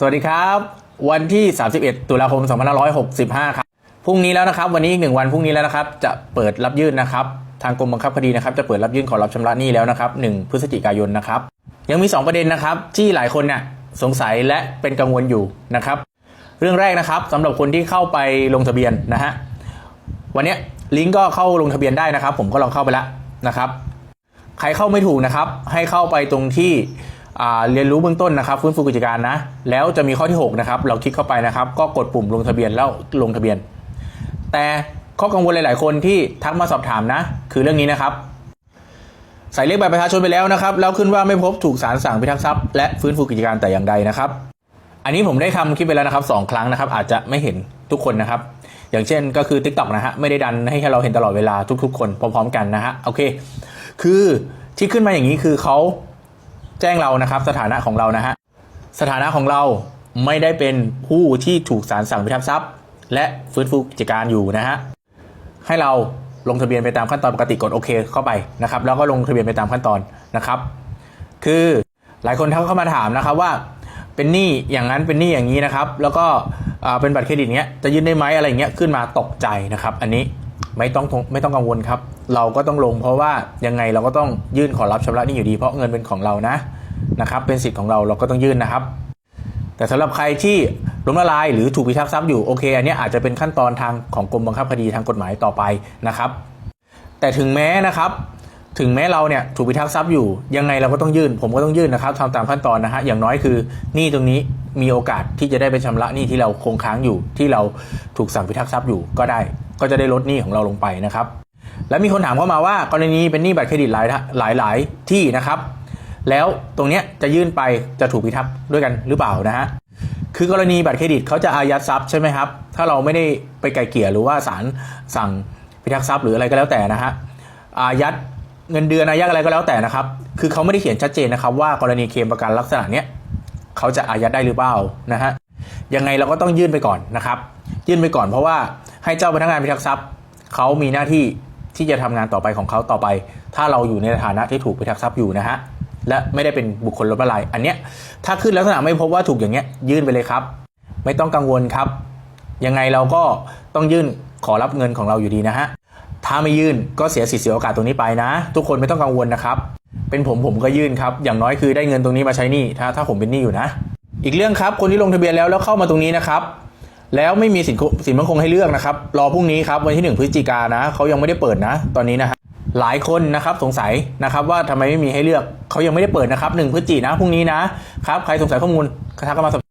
สวัสดีครับ วันที่ 31 ตุลาคม 2565 ครับพรุ่งนี้แล้วนะครับ วันนี้อีกหนึ่งวันพรุ่งนี้แล้วนะครับ จะเปิดรับยื่นนะครับ ทางกรมบังคับคดีนะครับ จะเปิดรับยื่นขอรับชำระหนี้แล้วนะครับ1พฤศจิกายนนะครับ ยังมี 2 ประเด็นนะครับ ที่หลายคนเนี่ยสงสัยและเป็นกังวลอยู่นะครับ เรื่องแรกนะครับสำหรับคนที่เข้าไปลงทะเบียนนะฮะวันนี้ลิงก์ก็เข้าลงทะเบียนได้นะครับ ผมก็ลองเข้าไปแล้วนะครับ ใครเข้าไม่ถูกนะครับ ให้เข้าไปตรงที่ เรียนรู้เบื้องต้นนะครับฟื้นฟูกิจการนะ แล้วจะมีข้อที่ 6 นะครับ เราคลิกเข้าไปนะครับ ก็กดปุ่มลงทะเบียนแล้วลงทะเบียน แต่ข้อกังวลหลาย ๆ คนที่ทักมาสอบถามนะ คือเรื่องนี้นะครับ ใส่เลขบัตรประชาชนไปแล้วนะครับ แล้วขึ้นว่าไม่พบถูกสารสั่งพิทักษ์ทรัพย์และฟื้นฟูกิจการแต่อย่างใดนะครับ อันนี้ผมได้ทำคลิปไปแล้วนะครับสองครั้งนะครับ อาจจะไม่เห็นทุกคนนะครับ อย่างเช่นก็คือ Tik t o อกนะฮะไม่ได้ดันให้เราเห็นตลอดเวลาทุก ๆ คนพร้อม ๆ กันนะฮะโอเค คือที่ขึ้นมาอย่างนี้คือเขา แจ้งเรานะครับ สถานะของเรานะฮะสถานะของเราไม่ได้เป็นผู้ที่ถูกศาลสั่งพิทักษ์ทรัพย์ และฟื้นฟูกิจการอยู่นะฮะให้เราลงทะเบียนไปตามขั้นตอนปกติกดโอเคเข้าไปนะครับ แล้วก็ลงทะเบียนไปตามขั้นตอนนะครับ คือหลายคนทักเข้ามาถามนะครับว่าเป็นหนี้อย่างนั้นเป็นหนี้อย่างนี้นะครับ แล้วก็เป็นบัตรเครดิตเงี้ยจะยื่นได้ไหมอะไรเงี้ยขึ้นมาตกใจนะครับ อันนี้ไม่ต้องไม่ต้องกังวลครับ เราก็ต้องลงเพราะว่ายังไงเราก็ต้องยื่นขอรับชำระหนี้อยู่ดีเพราะเงินเป็นของเรานะ นะครับเป็นสิทธิ์ของเราเราก็ต้องยื่นนะครับ แต่สำหรับใครที่ล้มละลายหรือถูกพิทักษ์ทรัพย์อยู่โอเคอันนี้อาจจะเป็นขั้นตอนทางของกรมบังคับคดีทางกฎหมายต่อไปนะครับ แต่ถึงแม้นะครับถึงแม้เราเนี่ยถูกพิทักษ์ทรัพย์อยู่ยังไงเราก็ต้องยื่น ผมก็ต้องยื่นนะครับทำตามขั้นตอนนะฮะอย่างน้อยคือหนี้ตรงนี้มีโอกาสที่จะได้ไปชำระหนี้ที่เราคงค้างอยู่ ที่เราถูกสั่งพิทักษ์ทรัพย์อยู่ก็ได้ ก็จะได้ลดหนี้ของเราลงไปนะครับ และมีคนถามเข้ามาว่ากรณีเป็นหนี้บัตรเครดิตหลายหลายหลายที่นะครับ แล้วตรงเนี้ยจะยื่นไปจะถูกพิทักษ์ด้วยกันหรือเปล่านะฮะคือกรณีบัตรเครดิตเขาจะอายัดทรัพย์ใช่ไหมครับ ถ้าเราไม่ได้ไปไกลเกลี่ยหรือว่าศาลสั่งพิทักษ์ทรัพย์หรืออะไรก็แล้วแต่นะฮะอายัดเงินเดือนอายัดอะไรก็แล้วแต่นะครับ คือเขาไม่ได้เขียนชัดเจนนะครับ ว่ากรณีเคลมประกันลักษณะเนี้ยเขาจะอายัดได้หรือเปล่านะฮะยังไงเราก็ต้องยื่นไปก่อนนะครับ ยื่นไปก่อนเพราะว่าให้เจ้าพนักงานพิทักษ์ทรัพย์เขามีหน้าที่ที่จะทำงานต่อไปของเขาต่อไป ถ้าเราอยู่ในฐานะที่ถูกพิทักษ์ทรัพย์อยู่นะฮะ และไม่ได้เป็นบุคคลล้มละลาย อันเนี้ยถ้าขึ้นลักษณะไม่พบว่าถูกอย่างเงี้ยยื่นไปเลยครับ ไม่ต้องกังวลครับ ยังไงเราก็ต้องยื่นขอรับเงินของเราอยู่ดีนะฮะถ้าไม่ยื่นก็เสียสิทธิ์เสียโอกาสตรงนี้ไปนะ ทุกคนไม่ต้องกังวลนะครับ เป็นผมผมก็ยื่นครับ อย่างน้อยคือได้เงินตรงนี้มาใช้หนี้ถ้าถ้าผมเป็นหนี้อยู่นะ อีกเรื่องครับคนที่ลงทะเบียนแล้วแล้วเข้ามาตรงนี้นะครับแล้วไม่มีสินคสินมั่นคงให้เลือกนะครับ รอพรุ่งนี้ครับวันที่ 1 พฤศจิกานะเขายังไม่ได้เปิดนะ ตอนนี้นะฮะ หลายคนนะครับสงสัยนะครับว่าทำไมไม่มีให้เลือกเขายังไม่ได้เปิดนะครับหนึ่งพฤศจิกายนนะพรุ่งนี้นะครับใครสงสัยข้อมูลทักเข้ามาสอบ